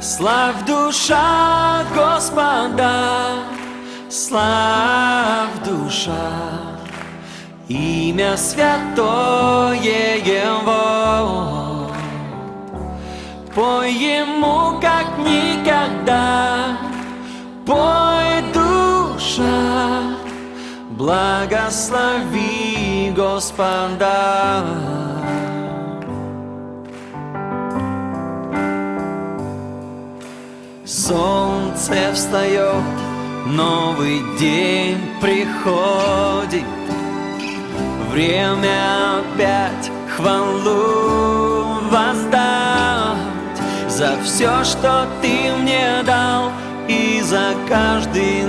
Славь душа Господа, славь душа, имя святое Его. Пой Ему как никогда, пой душа, благослови Господа. Солнце встает, новый день приходит. Время опять хвалу воздать За все, что ты мне дал И за каждый